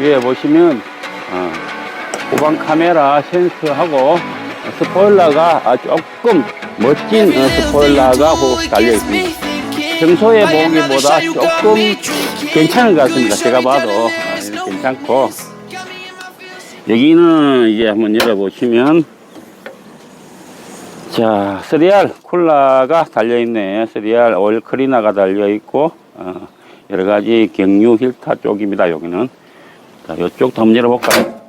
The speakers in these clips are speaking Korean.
위에 보시면 어, 후방 카메라 센서하고 스포일러가 아, 조금 멋진 어, 스포일러가 후 달려 있습니다. 평소에 보기보다 조금 괜찮은 것 같습니다. 제가 봐도 아, 괜찮고 여기는 이제 한번 열어보시면 자 3R 쿨러가 달려있네 3R 오일 클리너가 달려있고 어, 여러가지 경유 힐타 쪽입니다 여기는 자 이쪽도 한번 열어볼까요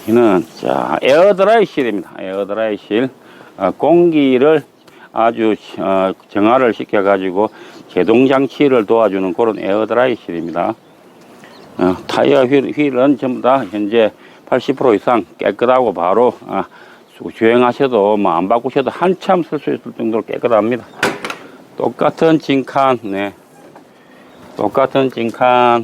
여기는 자 에어드라이 실입니다 에어드라이 실 어, 공기를 아주 어, 정화를 시켜 가지고 제동 장치를 도와주는 그런 에어드라이 실입니다 어, 타이어 휠, 휠은 전부 다 현재 80% 이상 깨끗하고 바로 아, 수- 주행하셔도 뭐 안 바꾸셔도 한참 쓸 수 있을 정도로 깨끗합니다. 똑같은 진칸, 네. 똑같은. 자,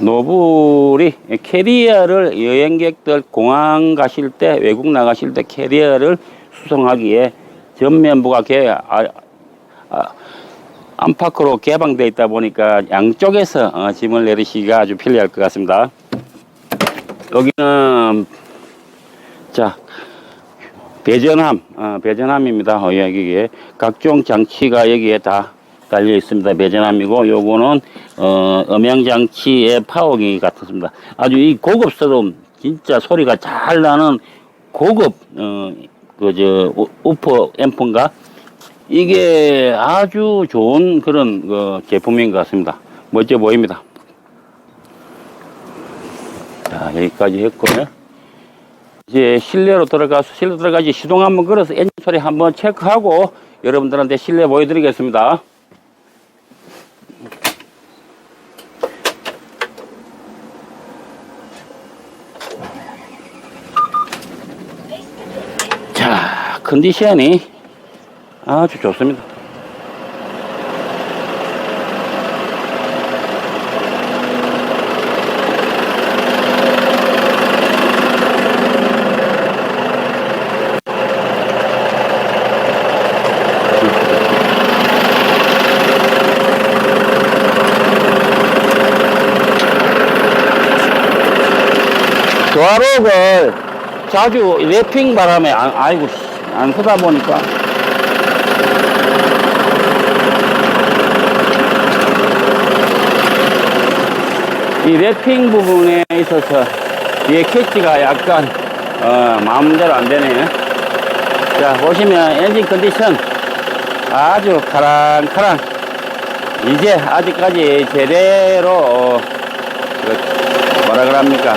노블이 캐리어를 여행객들 공항 가실 때 외국 나가실 때 캐리어를 수송하기에 전면부가 개, 아, 아, 안팎으로 개방되어 있다 보니까 양쪽에서 어, 짐을 내리시기가 아주 편리할 것 같습니다. 여기는 자 배전함, 어, 배전함입니다. 어, 여기에 각종 장치가 여기에 다 달려 있습니다. 배전함이고 요거는 어, 음향 장치의 파워기 같습니다. 아주 이 고급스러운 진짜 소리가 잘 나는 고급 어, 그저 우퍼 앰프인가 이게 아주 좋은 그런 그 제품인 것 같습니다. 멋져 보입니다. 자, 여기까지 했고요. 이제 실내로 들어가서 실내 들어가지 시동 한번 걸어서 엔진 소리 한번 체크하고 여러분들한테 실내 보여드리겠습니다. 자, 컨디션이 아주 좋습니다. 도화록을 자주 랩핑 바람에 안, 아이고 씨, 안 쓰다 보니까. 이 랩핑 부분에 있어서 뒤에 캐치가 약간 어, 마음대로 안 되네요. 자 보시면 엔진 컨디션 아주 카랑카랑. 이제 아직까지 제대로 어, 그 뭐라 그럽니까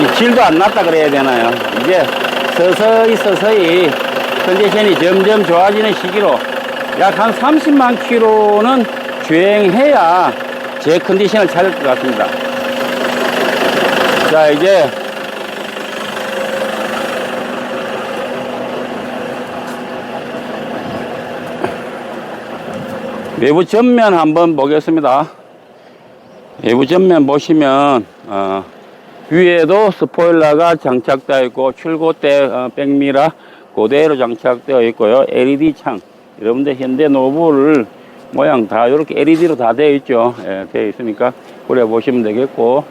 이 질도 안 났다 그래야 되나요? 이제 서서히 서서히 컨디션이 점점 좋아지는 시기로 약 한 30만 킬로는 주행해야 제 컨디션을 찾을 것 같습니다. 자, 이제 외부 전면 한번 보겠습니다. 외부 전면 보시면 어, 위에도 스포일러가 장착되어 있고 출고 때 어, 백미라 그대로 장착되어 있고요. LED 창 여러분들 현대 노브를 모양 다 이렇게 LED로 다 되어 있죠. 예, 되어 있으니까 그래 보시면 되겠고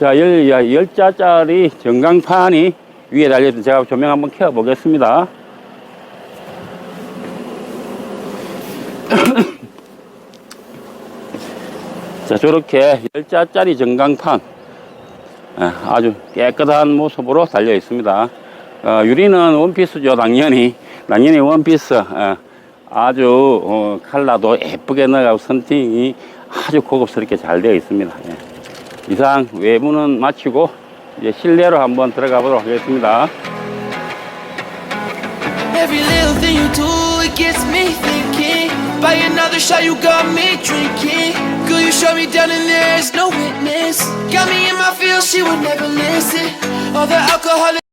자 열, 야, 열자짜리 전광판이 위에 달려있는 제가 조명 한번 켜 보겠습니다. 자 저렇게 열자짜리 전광판 예, 아주 깨끗한 모습으로 달려 있습니다. 어, 유리는 원피스죠, 당연히. 당연히 원피스. 예, 아주 어, 칼라도 예쁘게 나가고 선팅이 아주 고급스럽게 잘 되어 있습니다. 예. 이상 외부는 마치고 이제 실내로 한번 들어가 보도록 하겠습니다. Every little thing you do, it gets me thinking. Buy another shot, you got me drinking. Shut me down and there's no witness. Got me in my feels, she would never listen. All the alcohol.